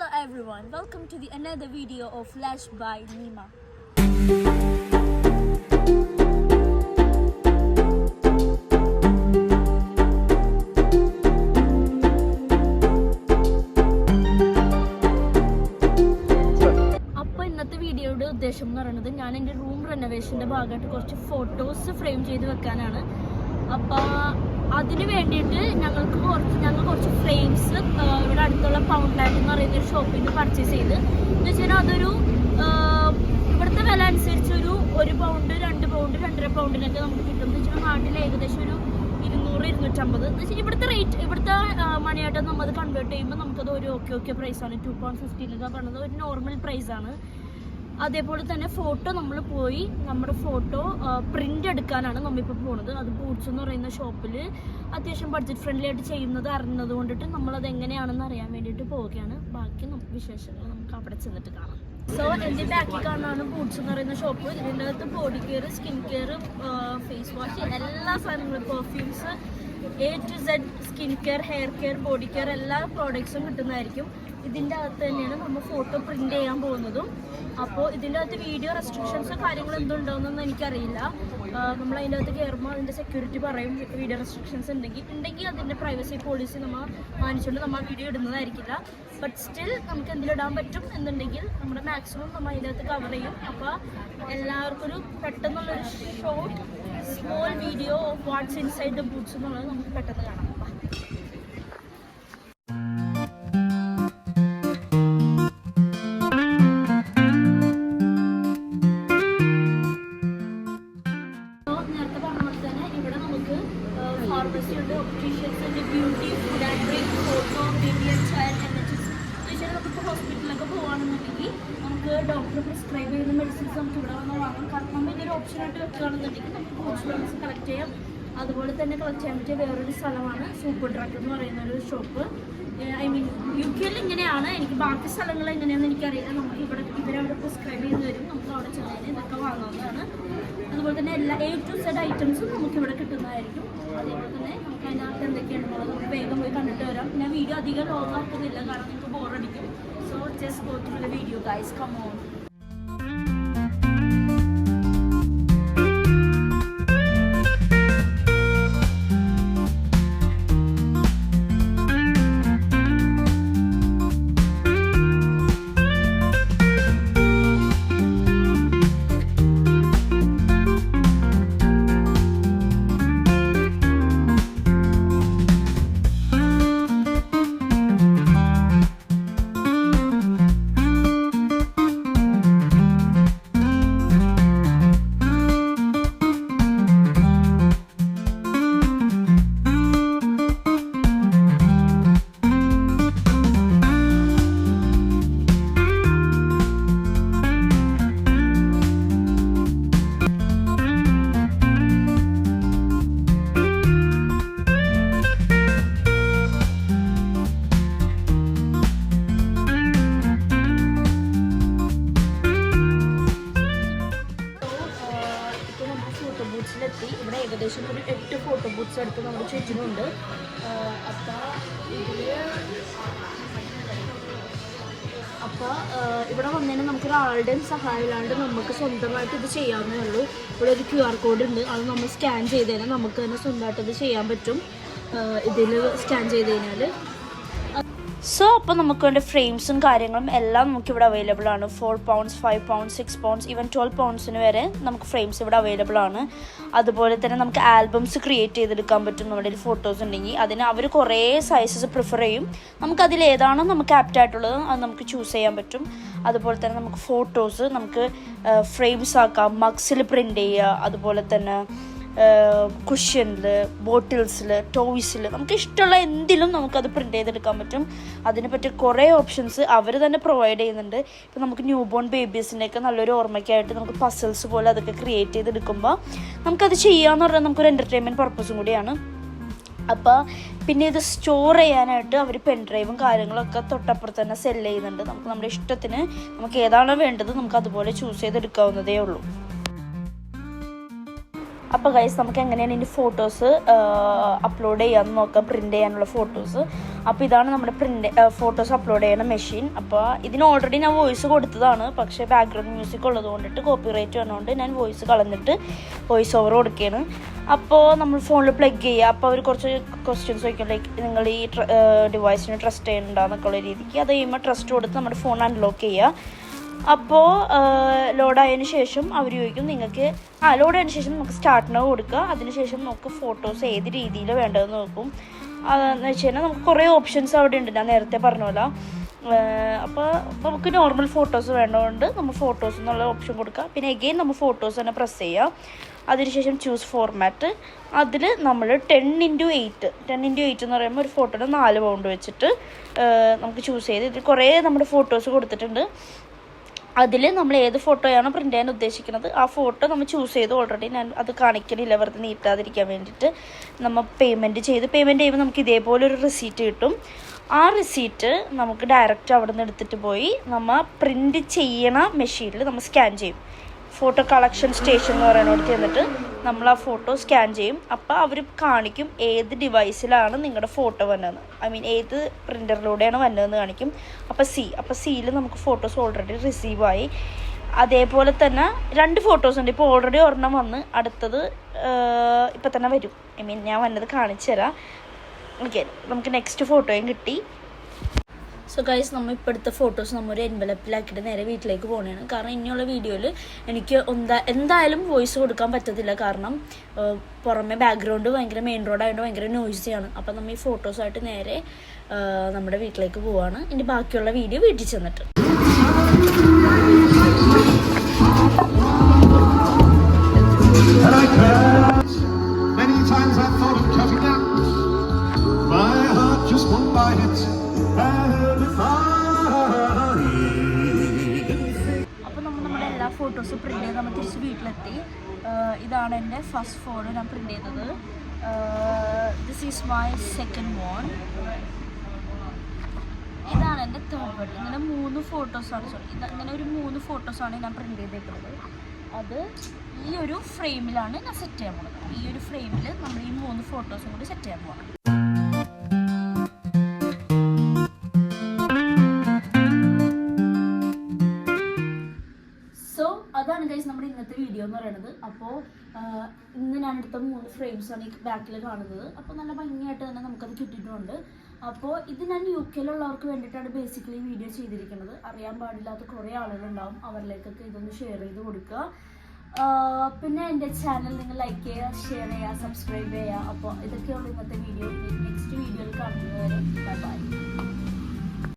Hello everyone, welcome to the another video of Flash by Nima. അപ്പോൾ ഇന്നത്തെ വീഡിയോയുടെ ഉദ്ദേശം എന്ന് പറയുന്നത് ഞാൻ എന്റെ റൂം റെനോവേഷന്റെ ഭാഗമായിട്ട് കുറച്ച് ഫോട്ടോസ് ഫ്രെയിം ചെയ്ത് വെക്കാനാണ് അപ്പോൾ അതിന് വേണ്ടിയിട്ട് ഞങ്ങൾക്ക് കുറച്ച് ഞങ്ങൾ കുറച്ച് ഫ്രെയിംസ് ഇവിടെ അടുത്തുള്ള പൗണ്ട് ലാൻഡ് എന്ന് പറയുന്ന ഒരു ഷോപ്പിൽ നിന്ന് പർച്ചേസ് ചെയ്ത്. എന്ന് വെച്ചാൽ അതൊരു ഇവിടുത്തെ വില അനുസരിച്ച് ഒരു ഒരു പൗണ്ട് രണ്ട് പൗണ്ട് രണ്ടര പൗണ്ടിനൊക്കെ നമുക്ക് കിട്ടും. എന്ന് വെച്ചാൽ നാട്ടിൽ ഏകദേശം ഒരു ഇരുന്നൂറ് ഇരുന്നൂറ്റമ്പത്. എന്ന് വെച്ചാൽ ഇവിടുത്തെ റേറ്റ് ഇവിടുത്തെ മണിയായിട്ട് നമ്മൾ അത് കൺവേർട്ട് ചെയ്യുമ്പോൾ നമുക്കത് ഒരു ഓക്കെ ഓക്കെ പ്രൈസാണ് ടു പോയിന്റ് എന്നൊക്കെ പറയുന്നത് ഒരു നോർമൽ പ്രൈസാണ് അതേപോലെ തന്നെ ഫോട്ടോ നമ്മൾ പോയി നമ്മുടെ ഫോട്ടോ പ്രിന്റ് എടുക്കാനാണ് നമ്മളിപ്പോൾ പോണത്. അത് ബൂട്ട്സ് എന്ന് പറയുന്ന ഷോപ്പിൽ അത്യാവശ്യം ബഡ്ജറ്റ് ഫ്രണ്ട്ലി ആയിട്ട് ചെയ്യുന്നത് അറിഞ്ഞത് കൊണ്ടിട്ട് നമ്മളത് എങ്ങനെയാണെന്ന് അറിയാൻ വേണ്ടിയിട്ട് പോവുകയാണ്. ബാക്കി നമുക്ക് വിശേഷങ്ങൾ നമുക്ക് അവിടെ ചെന്നിട്ട് കാണാം. സോ എന്റെ ബാക്കിൽ കാണാനാണ് ബൂട്ട്സ് എന്ന് പറയുന്ന ഷോപ്പ് ഇതിന്റെ അകത്ത് body care skin care face wash എല്ലാ സാധനങ്ങളും perfumes A to Z skin care hair care body care എല്ലാ പ്രോഡക്ട്സും കിട്ടുന്നതായിരിക്കും. ഇതിന്റെ അകത്ത് തന്നെയാണ് നമ്മൾ ഫോട്ടോ പ്രിന്റ് ചെയ്യാൻ പോകുന്നതും. അപ്പോൾ ഇതിന്റെ അകത്ത് വീഡിയോ റെസ്ട്രിക്ഷൻസോ കാര്യങ്ങളോ എന്തുണ്ടാവുന്നൊന്നും എനിക്കറിയില്ല. നമ്മൾ അതിന്റെ അകത്ത് കയറുമ്പോൾ അതിന്റെ സെക്യൂരിറ്റി പറയും വീഡിയോ റെസ്ട്രിക്ഷൻസ് ഉണ്ടെങ്കിൽ. ഉണ്ടെങ്കിൽ അതിന്റെ പ്രൈവസി പോളിസി നമ്മൾ മാനിച്ചുകൊണ്ട് നമ്മൾ വീഡിയോ ഇടുന്നതായിരിക്കില്ല. ബട്ട് സ്റ്റിൽ നമുക്ക് എന്തെങ്കിലും ഇടാൻ പറ്റും എന്നുണ്ടെങ്കിൽ നമ്മുടെ മാക്സിമം നമ്മൾ അതിനകത്ത് കവർ ചെയ്യും. അപ്പോൾ എല്ലാവർക്കും ഒരു പെട്ടെന്നുള്ളൊരു short small video of what's inside the Boots എന്നുള്ളത് നമുക്ക് പെട്ടെന്ന് കാണാം. ഡോക്ടർ പ്രിസ്ക്രൈബ് ചെയ്യുന്ന മെഡിസിൻസ് നമുക്ക് ഇവിടെ വന്ന് വാങ്ങാം. കാരണം നമ്മൾ ഇതൊരു ഓപ്ഷനായിട്ട് വെക്കുകയാണെന്നുണ്ടെങ്കിൽ നമുക്ക് ഹോസ്പിറ്റൽസ് കളക്ട് ചെയ്യാം. അതുപോലെ തന്നെ കളക്ട് ചെയ്യാൻ പറ്റിയ വേറൊരു സ്ഥലമാണ് സൂപ്പർ ഡ്രഗ് എന്ന് പറയുന്ന ഒരു ഷോപ്പ് ഐ മീൻ യു കെയിൽ ഇങ്ങനെയാണ്. എനിക്ക് ബാക്കി സ്ഥലങ്ങൾ എങ്ങനെയാണെന്ന് എനിക്കറിയില്ല. നമുക്ക് ഇവിടെ ഇവരവിടെ പ്രിസ്ക്രൈബ് ചെയ്ത് തരും. നമുക്ക് അവിടെ ചെന്നതിന് ഇതൊക്കെ വാങ്ങാവുന്നതാണ് അതുപോലെ തന്നെ എല്ലാ എ ടു സെഡ് ഐറ്റംസും നമുക്ക് ഇവിടെ കിട്ടുന്നതായിരിക്കും. അതേപോലെ തന്നെ നമുക്ക് അതിനകത്ത് എന്തൊക്കെയാണെന്നുള്ളത് നമുക്ക് വേഗം പോയി കണ്ടിട്ട് വരാം. ഞാൻ വീഡിയോ അധികം ലോങ് ആക്കുന്നില്ല. കാരണം നിങ്ങൾക്ക് ബോറടിക്കും so just go through the video guys come photo booths എടുത്ത് നമ്മുടെ ചുറ്റിനുണ്ട് അപ്പോൾ ഇതിൽ അപ്പോൾ ഇവിടെ വന്നതിന് നമുക്ക് ഒരാളുടെയും സഹായമില്ലാണ്ട് നമുക്ക് സ്വന്തമായിട്ട് ഇത് ചെയ്യാവുന്നേ ഉള്ളൂ. ഇവിടെ ഒരു ക്യു ആർ കോഡ് ഉണ്ട്. അത് നമ്മൾ സ്കാൻ ചെയ്ത് കഴിഞ്ഞാൽ നമുക്ക് തന്നെ സ്വന്തമായിട്ട് ഇത് ചെയ്യാൻ പറ്റും. ഇതിൽ സ്കാൻ ചെയ്ത് കഴിഞ്ഞാൽ സോ അപ്പോൾ നമുക്ക് വേണ്ട ഫ്രെയിംസും കാര്യങ്ങളും എല്ലാം നമുക്ക് ഇവിടെ അവൈലബിൾ ആണ്. Four pounds five pounds six pounds even twelve പൗണ്ട്സിന് വരെ നമുക്ക് ഫ്രെയിംസ് ഇവിടെ അവൈലബിൾ ആണ്. അതുപോലെ തന്നെ നമുക്ക് ആൽബംസ് ക്രിയേറ്റ് ചെയ്തെടുക്കാൻ പറ്റും നമ്മുടെ ഫോട്ടോസ് ഉണ്ടെങ്കിൽ. അതിന് അവർ കുറേ സൈസസ് പ്രിഫർ ചെയ്യും. നമുക്ക് അതിൽ ഏതാണോ നമുക്ക് ആപ്റ്റ് ആയിട്ടുള്ളത് അത് നമുക്ക് ചൂസ് ചെയ്യാൻ പറ്റും. അതുപോലെ തന്നെ നമുക്ക് ഫോട്ടോസ് നമുക്ക് ഫ്രെയിംസ് ആക്കാം. മഗ്സിൽ പ്രിന്റ് ചെയ്യുക. അതുപോലെ തന്നെ കുഷ്യനിൽ ബോട്ടിൽസിൽ ടോയ്സിൽ നമുക്ക് ഇഷ്ടമുള്ള എന്തിലും നമുക്കത് പ്രിന്റ് ചെയ്തെടുക്കാൻ പറ്റും. അതിനെ പറ്റി കുറേ ഓപ്ഷൻസ് അവർ തന്നെ പ്രൊവൈഡ് ചെയ്യുന്നുണ്ട്. ഇപ്പം നമുക്ക് ന്യൂ ബോൺ ബേബീസിന്റെയൊക്കെ നല്ലൊരു ഓർമ്മയ്ക്കായിട്ട് നമുക്ക് പസിൽസ് പോലെ അതൊക്കെ ക്രിയേറ്റ് ചെയ്തെടുക്കുമ്പോൾ നമുക്കത് ചെയ്യാമെന്ന് പറഞ്ഞാൽ നമുക്കൊരു എന്റർടൈൻമെന്റ് പർപ്പസും കൂടിയാണ്. അപ്പോൾ പിന്നെ ഇത് സ്റ്റോർ ചെയ്യാനായിട്ട് അവർ പെൻ ഡ്രൈവും കാര്യങ്ങളൊക്കെ തൊട്ടപ്പുറത്ത് തന്നെ സെല്ല് ചെയ്യുന്നുണ്ട്. നമുക്ക് നമ്മുടെ ഇഷ്ടത്തിന് നമുക്ക് ഏതാണോ വേണ്ടത് നമുക്ക് അതുപോലെ ചൂസ് ചെയ്തെടുക്കാവുന്നതേ ഉള്ളൂ. അപ്പോൾ ഗൈസ് നമുക്ക് എങ്ങനെയാണ് ഇതിന്റെ ഫോട്ടോസ് അപ്ലോഡ് ചെയ്യാമെന്ന് നോക്കാം. പ്രിന്റ് ചെയ്യാനുള്ള ഫോട്ടോസ് അപ്പോൾ ഇതാണ് നമ്മുടെ പ്രിന്റ് ഫോട്ടോസ് അപ്ലോഡ് ചെയ്യുന്ന മെഷീൻ അപ്പോൾ ഇതിന് ഓൾറെഡി ഞാൻ വോയിസ് കൊടുത്തതാണ്. പക്ഷേ ബാക്ക്ഗ്രൗണ്ട് മ്യൂസിക് ഉള്ളത് കൊണ്ടിട്ട് കോപ്പി റൈറ്റ് വന്നുകൊണ്ട് ഞാൻ വോയിസ് കളഞ്ഞിട്ട് വോയിസ് ഓവർ കൊടുക്കുകയാണ് അപ്പോൾ നമ്മൾ ഫോണിൽ പ്ലഗ് ചെയ്യുക. അപ്പോൾ അവർ കുറച്ച് ക്വസ്റ്റ്യൻസ് ചോദിക്കും. ലൈക്ക് നിങ്ങൾ ഈ ഡിവൈസിന് ട്രസ്റ്റ് ചെയ്യുന്നുണ്ടോ എന്നൊക്കെയുള്ള രീതിക്ക്. അത് കഴിയുമ്പോൾ ട്രസ്റ്റ് കൊടുത്ത് നമ്മുടെ ഫോൺ അൺലോക്ക് ചെയ്യുക. അപ്പോൾ ലോഡായതിനു ശേഷം അവർ ചോദിക്കും നിങ്ങൾക്ക് ആ ലോഡായതിനു ശേഷം നമുക്ക് സ്റ്റാർട്ടിന് കൊടുക്കുക അതിനുശേഷം നമുക്ക് ഫോട്ടോസ് ഏത് രീതിയിൽ വേണ്ടതെന്ന് നോക്കും. അതെന്ന് വെച്ച് കഴിഞ്ഞാൽ നമുക്ക് കുറേ ഓപ്ഷൻസ് അവിടെ ഉണ്ട്. ഞാൻ നേരത്തെ പറഞ്ഞ പോലെ അപ്പോൾ നമുക്ക് നോർമൽ ഫോട്ടോസ് വേണ്ടതുകൊണ്ട് നമ്മൾ ഫോട്ടോസ് എന്നുള്ള ഓപ്ഷൻ കൊടുക്കുക പിന്നെ എഗെയിൻ നമ്മൾ ഫോട്ടോസ് തന്നെ പ്രസ് ചെയ്യുക അതിനുശേഷം ചൂസ് ഫോർമാറ്റ് അതിൽ നമ്മൾ ten into eight ten into eight എന്ന് പറയുമ്പോൾ ഒരു ഫോട്ടോയുടെ നാല് പൗണ്ട് വെച്ചിട്ട് നമുക്ക് ചൂസ് ചെയ്ത്. ഇതിൽ കുറേ നമ്മുടെ ഫോട്ടോസ് കൊടുത്തിട്ടുണ്ട്. അതിൽ നമ്മൾ ഏത് ഫോട്ടോയാണോ പ്രിന്റ് ചെയ്യാൻ ഉദ്ദേശിക്കുന്നത് ആ ഫോട്ടോ നമ്മൾ ചൂസ് ചെയ്ത് ഓൾറെഡി ഞാൻ അത് കാണിക്കണില്ല. വെറുതെ നീട്ടാതിരിക്കാൻ വേണ്ടിയിട്ട് നമ്മൾ പേയ്മെന്റ് ചെയ്ത് പേയ്മെന്റ് ചെയ്യുമ്പോൾ നമുക്ക് ഇതേപോലെ ഒരു റിസീറ്റ് കിട്ടും. ആ റിസീറ്റ് നമുക്ക് ഡയറക്റ്റ് അവിടെ നിന്ന് എടുത്തിട്ട് പോയി നമ്മൾ പ്രിന്റ് ചെയ്യണ മെഷീനിൽ നമ്മൾ സ്കാൻ ചെയ്യും. ഫോട്ടോ കളക്ഷൻ സ്റ്റേഷൻ എന്ന് പറയുന്നിടത്ത് ചെന്നിട്ട് നമ്മൾ ആ ഫോട്ടോ സ്കാൻ ചെയ്യും. അപ്പോൾ അവർ കാണിക്കും ഏത് ഡിവൈസിലാണ് നിങ്ങളുടെ ഫോട്ടോ വന്നതെന്ന്. ഐ മീൻ ഏത് പ്രിന്ററിലൂടെയാണ് വന്നതെന്ന് കാണിക്കും. അപ്പോൾ സി അപ്പോൾ സിയിൽ നമുക്ക് ഫോട്ടോസ് ഓൾറെഡി റിസീവ് ആയി. അതേപോലെ തന്നെ രണ്ട് ഫോട്ടോസ് ഉണ്ട്. ഇപ്പോൾ ഓൾറെഡി ഒരെണ്ണം വന്ന് അടുത്തത് ഇപ്പം തന്നെ വരും. ഐ മീൻ ഞാൻ വന്നത് കാണിച്ചു തരാം. ഓക്കെ നമുക്ക് നെക്സ്റ്റ് ഫോട്ടോയും കിട്ടി. സോ ഗൈസ് നമ്മൾ ഇപ്പോഴത്തെ ഫോട്ടോസ് നമ്മൾ ഒരു എൻവലപ്പിലാക്കിയിട്ട് നേരെ വീട്ടിലേക്ക് പോകണതാണ് കാരണം ഇനിയുള്ള വീഡിയോയിൽ എനിക്ക് എന്താ എന്തായാലും വോയിസ് കൊടുക്കാൻ പറ്റത്തില്ല കാരണം പുറമെ ബാക്ക്ഗ്രൗണ്ട് ഭയങ്കര മെയിൻ റോഡായതുകൊണ്ട് ഭയങ്കര നോയ്സിയാണ് അപ്പം നമ്മൾ ഈ ഫോട്ടോസായിട്ട് നേരെ നമ്മുടെ വീട്ടിലേക്ക് പോവാണ് ഇനി ബാക്കിയുള്ള വീഡിയോ വീട്ടിൽ ചെന്നിട്ട്. Many times I thought of cutting out. My heart just won't bite it. അപ്പോൾ നമ്മൾ നമ്മുടെ എല്ലാ ഫോട്ടോസും പ്രിന്റ് ചെയ്ത് നമ്മൾ തിരിച്ച് വീട്ടിലെത്തി. ഇതാണ് എന്റെ ഫസ്റ്റ് ഫോൺ ഞാൻ പ്രിന്റ് ചെയ്തത്. This is my second phone ഇതാണ് എന്റെ തേർഡ് ഫോട്ടോ ഇങ്ങനെ മൂന്ന് ഫോട്ടോസാണ് സോറി ഇത് ഇങ്ങനെ ഒരു മൂന്ന് ഫോട്ടോസാണ് ഞാൻ പ്രിന്റ് ചെയ്തേക്കുന്നത് അത് ഈ ഒരു ഫ്രെയിമിലാണ് ഞാൻ സെറ്റ് ചെയ്യാൻ പോകുന്നത് ഈ ഒരു ഫ്രെയിമിൽ നമ്മൾ ഈ മൂന്ന് ഫോട്ടോസും കൂടി സെറ്റ് ചെയ്യാൻ പോകണം ഇന്നത്തെ വീഡിയോ എന്ന് പറയുന്നത് അപ്പോൾ ഇന്ന് ഞാൻ എടുത്ത മൂന്ന് ഫ്രെയിംസ് ആണ് ഈ ബാക്കിൽ കാണുന്നത്. അപ്പോൾ നല്ല ഭംഗിയായിട്ട് തന്നെ നമുക്കത് കിട്ടിയിട്ടുണ്ട്. അപ്പോൾ ഇത് ഞാൻ യു കെയിലുള്ളവർക്ക് വേണ്ടിയിട്ടാണ് ബേസിക്കലി വീഡിയോ ചെയ്തിരിക്കുന്നത്. അറിയാൻ പാടില്ലാത്ത കുറേ ആളുകളുണ്ടാവും. അവരിലേക്കൊക്കെ ഇതൊന്ന് ഷെയർ ചെയ്ത് കൊടുക്കുക. പിന്നെ എന്റെ ചാനൽ നിങ്ങൾ ലൈക്ക് ചെയ്യുക ഷെയർ ചെയ്യുക സബ്സ്ക്രൈബ് ചെയ്യുക. അപ്പോൾ ഇതൊക്കെയുള്ള ഇന്നത്തെ വീഡിയോ നെക്സ്റ്റ് വീഡിയോയിൽ കാണുന്നത് വരെ ബൈ